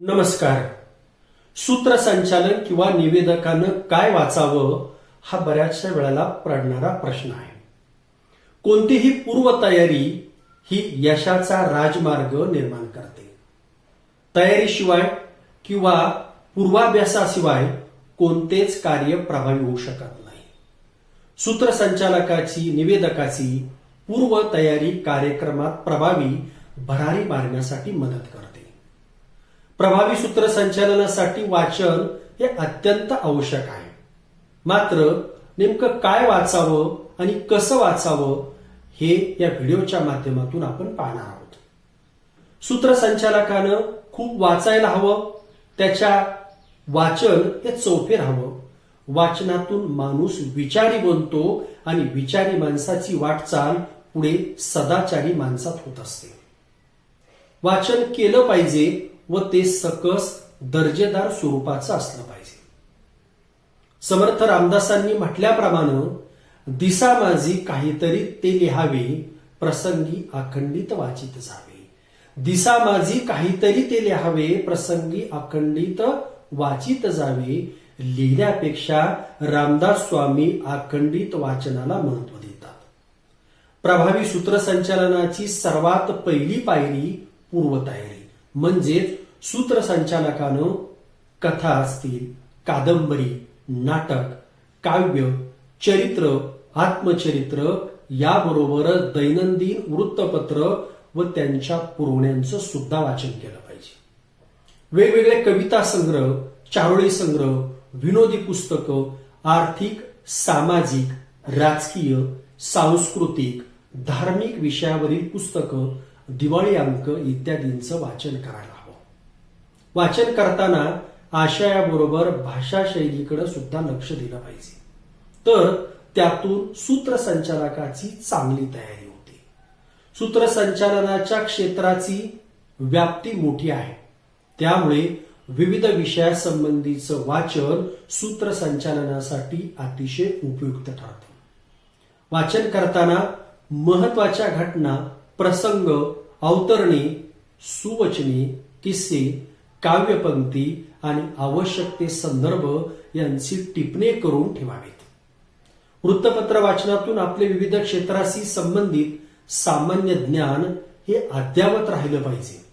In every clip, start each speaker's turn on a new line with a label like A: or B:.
A: नमस्कार. सूत्रसंचालन किंवा निवेदकानं काय वाचावं हा बऱ्याचशा वेळेला पडणारा प्रश्न आहे. कोणतीही पूर्वतयारी ही यशाचा राजमार्ग निर्माण करते. तयारीशिवाय किंवा पूर्वाभ्यासाशिवाय कोणतेच कार्य प्रभावी होऊ शकत नाही. सूत्रसंचालकाची निवेदकाची पूर्वतयारी कार्यक्रमात प्रभावी भरारी मारण्यासाठी मदत करते. प्रभावी सूत्रसंचालनासाठी वाचन हे अत्यंत आवश्यक आहे. मात्र नेमकं काय वाचावं आणि कसं वाचावं हे या व्हिडिओच्या माध्यमातून आपण पाहणार आहोत. सूत्रसंचालकानं खूप वाचायला हवं त्याच्या वाचन हे चौफे राहावं वाचनातून माणूस विचारी बनतो आणि विचारी माणसाची वाटचाल पुढे सदाचारी माणसात होत असते. वाचन केलं पाहिजे व ते सकस दर्जेदार स्वरूपाचं असलं पाहिजे. समर्थ रामदासांनी म्हटल्याप्रमाणे दिसा माझी काहीतरी ते लिहावे प्रसंगी अखंडित वाचित जावे. दिसा माझी काहीतरी ते लिहावे प्रसंगी अखंडित वाचित जावे. लिहिण्यापेक्षा रामदास स्वामी अखंडित वाचनाला महत्त्व देतात. प्रभावी सूत्रसंचालनाची सर्वात पहिली पायरी पूर्वतयारी म्हणजेच सूत्रसंचालकानं कथा असतील कादंबरी नाटक काव्य चरित्र आत्मचरित्र याबरोबरच दैनंदिन वृत्तपत्र व त्यांच्या पुरवण्यांचं सुद्धा वाचन केलं पाहिजे. वेगवेगळे कविता संग्रह चारोळी संग्रह विनोदी पुस्तकं आर्थिक सामाजिक राजकीय सांस्कृतिक धार्मिक विषयावरील पुस्तकं दिवाळी अंक इत्यादींचं वाचन करायला वाचन करताना आशयाबरोबर भाषा शैलीकडे सुद्धा लक्ष दिलं पाहिजे. तर त्यातून सूत्रसंचालकाची चांगली तयारी होते. सूत्रसंचालनाच्या क्षेत्राची व्याप्ती मोठी आहे. त्यामुळे विविध विषयासंबंधीचं वाचन सूत्रसंचालनासाठी अतिशय उपयुक्त ठरतं. वाचन करताना महत्त्वाच्या घटना प्रसंग अवतरणे सुवचने किस्से काव्यपंक्ती आणि आवश्यक ते संदर्भ यांची टिपणे करून ठेवावेत. वृत्तपत्र वाचनातून आपले विविध क्षेत्राशी संबंधित सामान्य ज्ञान हे अद्यावत राहिलं पाहिजे.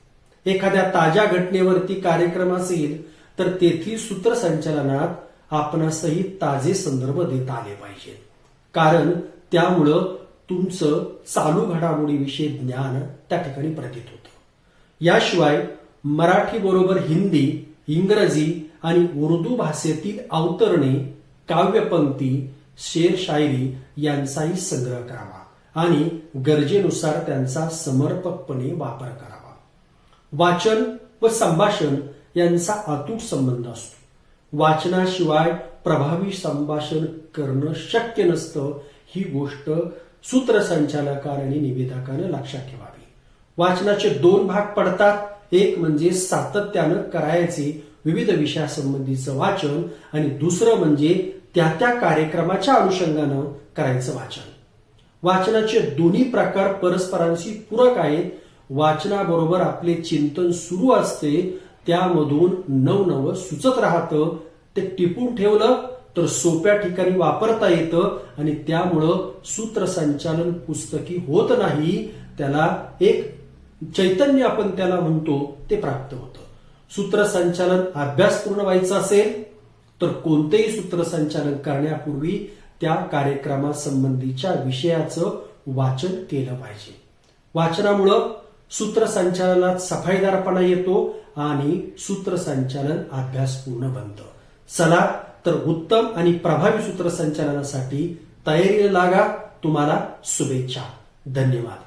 A: एखाद्या ताज्या घटनेवरती कार्यक्रम असेल तर तेथील सूत्रसंचालनात आपणासही ताजे संदर्भ देता आले पाहिजेत. कारण त्यामुळं तुमचं चालू घडामोडीविषयी ज्ञान त्या ठिकाणी प्रतीत होतं. याशिवाय मराठी बरोबर हिंदी इंग्रजी आणि उर्दू भाषेतील अवतरणे काव्यपंक्ती शेर शायरी यांचाही संग्रह करावा आणि गरजेनुसार त्यांचा समर्पकपणे वापर करावा. वाचन व संभाषण यांचा अतूट संबंध असतो. वाचनाशिवाय प्रभावी संभाषण करणं शक्य नसतं ही गोष्ट सूत्रसंचालकाने आणि निवेदकानं लक्षात ठेवावी. वाचनाचे दोन भाग पडतात एक म्हणजे सातत्यानं करायचे विविध विषयासंबंधीचं वाचन आणि दुसरं म्हणजे त्या त्या कार्यक्रमाच्या अनुषंगानं करायचं वाचन. वाचनाचे दोन्ही प्रकार परस्परांशी पूरक आहेत. वाचनाबरोबर आपले चिंतन सुरू असते. त्यामधून नवनवं सुचत राहतं. ते टिपून ठेवलं तर सोप्या ठिकाणी वापरता येतं आणि त्यामुळं सूत्रसंचालन पुस्तकी होत नाही. त्याला एक चैतन्य आपण त्याला म्हणतो ते प्राप्त होतं. सूत्रसंचालन अभ्यासपूर्ण व्हायचं असेल तर कोणतेही सूत्रसंचालन करण्यापूर्वी त्या कार्यक्रमासंबंधीच्या विषयाचं वाचन केलं पाहिजे. वाचनामुळं सूत्रसंचालनात सफाईदारपणा येतो आणि सूत्रसंचालन अभ्यासपूर्ण बनतं. चला तर उत्तम आणि प्रभावी सूत्रसंचालनासाठी तयारीला लागा. तुम्हाला शुभेच्छा. धन्यवाद.